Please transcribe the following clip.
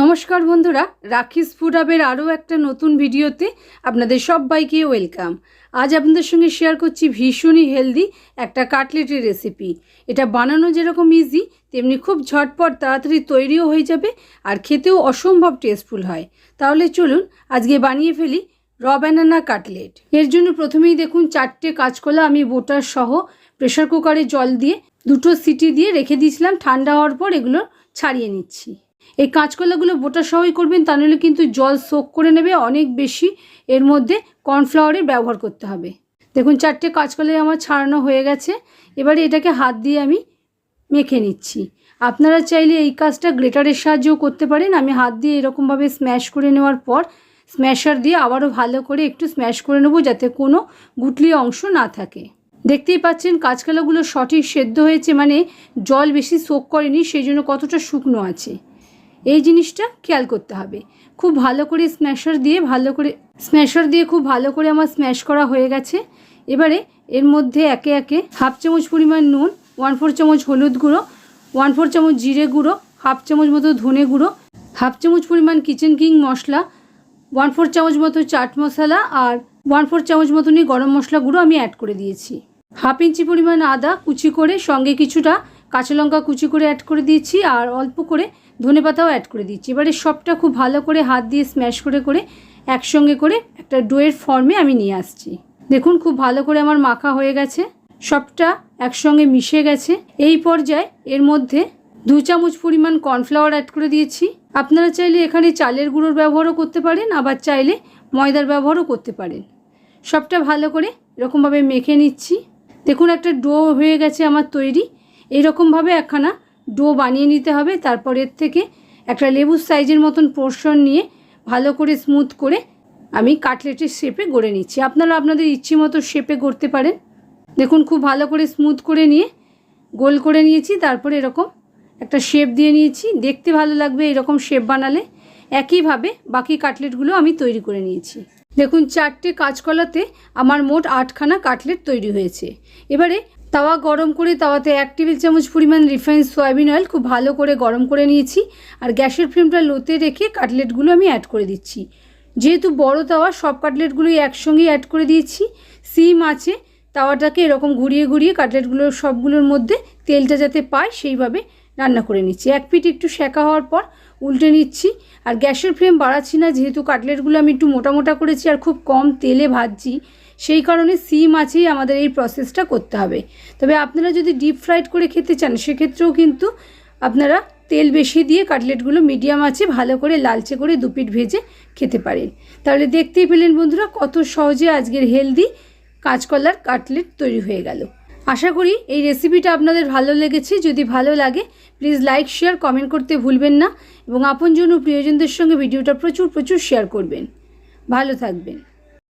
নমস্কার বন্ধুরা রাখিস ফুড হাবের আরও একটা নতুন ভিডিওতে আপনাদের সবাইকে ওয়েলকাম। আজ আপনাদের সঙ্গে শেয়ার করছি ভীষণই হেলদি একটা কাটলেটের রেসিপি। এটা বানানো যেরকম ইজি তেমনি খুব ঝটপট তাড়াতাড়ি তৈরিও হয়ে যাবে আর খেতেও অসম্ভব টেস্টফুল হয়। তাহলে চলুন আজকে বানিয়ে ফেলি র ব্যানানা কাটলেট এর জন্য প্রথমেই দেখুন চারটে কাঁচকলা আমি বোটার সহ প্রেশার কুকারে জল দিয়ে দুটো সিটি দিয়ে রেখে দিয়েছিলাম। ঠান্ডা হওয়ার পর এগুলো ছাড়িয়ে নিচ্ছি। এই কাঁচকলাগুলো বোটা সহই করবেন, তা নাহলে কিন্তু জল সোক করে নেবে অনেক বেশি। এর মধ্যে কর্নফ্লাওয়ারের ব্যবহার করতে হবে। দেখুন, চারটে কাঁচকলাই আমার ছাড়ানো হয়ে গেছে। এবারে এটাকে হাত দিয়ে আমি মেখে নিচ্ছি। আপনারা চাইলে এই কাজটা গ্রেটারের সাহায্যেও করতে পারেন। আমি হাত দিয়ে এরকমভাবে স্ম্যাশ করে নেওয়ার পর স্ম্যাশার দিয়ে আবারও ভালো করে একটু স্ম্যাশ করে নেব যাতে কোনো গুটলি অংশ না থাকে। দেখতেই পাচ্ছেন, কাঁচকলাগুলো সঠিক সেদ্ধ হয়েছে মানে জল বেশি সোক করেনি সেই জন্য কতটা শুকনো আছে। এই জিনিসটা খেয়াল করতে হবে। খুব ভালো করে স্ম্যাশার দিয়ে ভালো করে স্ম্যাশার দিয়ে খুব ভালো করে আমার স্ম্যাশ করা হয়ে গেছে। এবারে এর মধ্যে একে একে হাফ চামচ পরিমাণ নুন ওয়ান ফোর চামচ হলুদ গুঁড়ো ওয়ান ফোর চামচ জিরে গুঁড়ো হাফ চামচ মতো ধনে গুঁড়ো হাফ চামচ পরিমাণ কিচেন কিং মশলা ওয়ান ফোর চামচ মতো চাট মশলা আর ওয়ান ফোর চামচ মতনই গরম মশলা গুঁড়ো আমি অ্যাড করে দিয়েছি। হাফ ইঞ্চি পরিমাণ আদা কুচি করে সঙ্গে কিছুটা কাঁচা লঙ্কা কুচি করে অ্যাড করে দিয়েছি আর অল্প করে ধনে পাতাও অ্যাড করে দিচ্ছি এবারে সবটা খুব ভালো করে হাত দিয়ে স্ম্যাশ করে করে একসঙ্গে করে একটা ডোয়ের ফর্মে আমি নিয়ে আসছি। দেখুন খুব ভালো করে আমার মাখা হয়ে গেছে, সবটা একসঙ্গে মিশে গেছে। এই পর্যায়ে এর মধ্যে দু চামচ পরিমাণ কর্নফ্লাওয়ার অ্যাড করে দিয়েছি। আপনারা চাইলে এখানে চালের গুঁড়োর ব্যবহারও করতে পারেন, আবার চাইলে ময়দার ব্যবহারও করতে পারেন। সবটা ভালো করে এরকমভাবে মেখে নিচ্ছি। দেখুন একটা ডো হয়ে গেছে আমার তৈরি। এইরকমভাবে একখানা ডো বানিয়ে নিতে হবে। তারপর এর থেকে একটা লেবুর সাইজের মতন পোর্শন নিয়ে ভালো করে স্মুথ করে আমি কাটলেটের শেপে গড়ে নিচ্ছি। আপনারা আপনাদের ইচ্ছে মতো শেপে গড়তে পারেন। দেখুন, খুব ভালো করে স্মুথ করে নিয়ে গোল করে নিয়েছি। তারপরে এরকম একটা শেপ দিয়ে নিয়েছি। দেখতে ভালো লাগবে এরকম শেপ বানালে। একইভাবে বাকি কাটলেটগুলো আমি তৈরি করে নিয়েছি। দেখুন, চারটে কাঁচকলাতে আমার মোট আটখানা কাটলেট তৈরি হয়েছে। এবারে তাওয়া গরম করে তাওয়াতে এক টেবিল চামচ পরিমাণ রিফাইন সয়াবিন অয়েল খুব ভালো করে গরম করে নিয়েছি আর গ্যাসের ফ্লেমটা লোতে রেখে কাটলেটগুলো আমি অ্যাড করে দিচ্ছি। যেহেতু বড় তাওয়া, সব কাটলেটগুলোই একসঙ্গেই অ্যাড করে দিয়েছি। সিম আছে, তাওয়াটাকে এরকম ঘুরিয়ে ঘুরিয়ে কাটলেটগুলোর সবগুলোর মধ্যে তেলটা যাতে পায় সেইভাবে রান্না করে নিচ্ছি। এক পিঠ একটু সেঁকা হওয়ার পর উল্টে নিচ্ছি। আর গ্যাসের ফ্লেম বাড়াচ্ছি না, যেহেতু কাটলেটগুলো আমি একটু মোটা মোটা করেছি আর খুব কম তেলে ভাজছি, সেই কারণে সিম আছেই আমাদের এই প্রসেসটা করতে হবে। তবে আপনারা যদি ডিপ ফ্রাইড করে খেতে চান, সেক্ষেত্রেও কিন্তু আপনারা তেল বেশি দিয়ে কাটলেটগুলো মিডিয়াম আছে, ভালো করে লালচে করে দুপিট ভেজে খেতে পারেন। তাহলে দেখতেই পেলেন বন্ধুরা, কত সহজে আজকের হেলদি কাঁচকলার কাটলেট তৈরি হয়ে গেল। আশা করি এই রেসিপিটা আপনাদের ভালো লেগেছে। যদি ভালো লাগে প্লিজ লাইক শেয়ার কমেন্ট করতে ভুলবেন না। এবং আপনজন ও প্রিয়জনদের সঙ্গে ভিডিওটা প্রচুর প্রচুর শেয়ার করবেন। ভালো থাকবেন।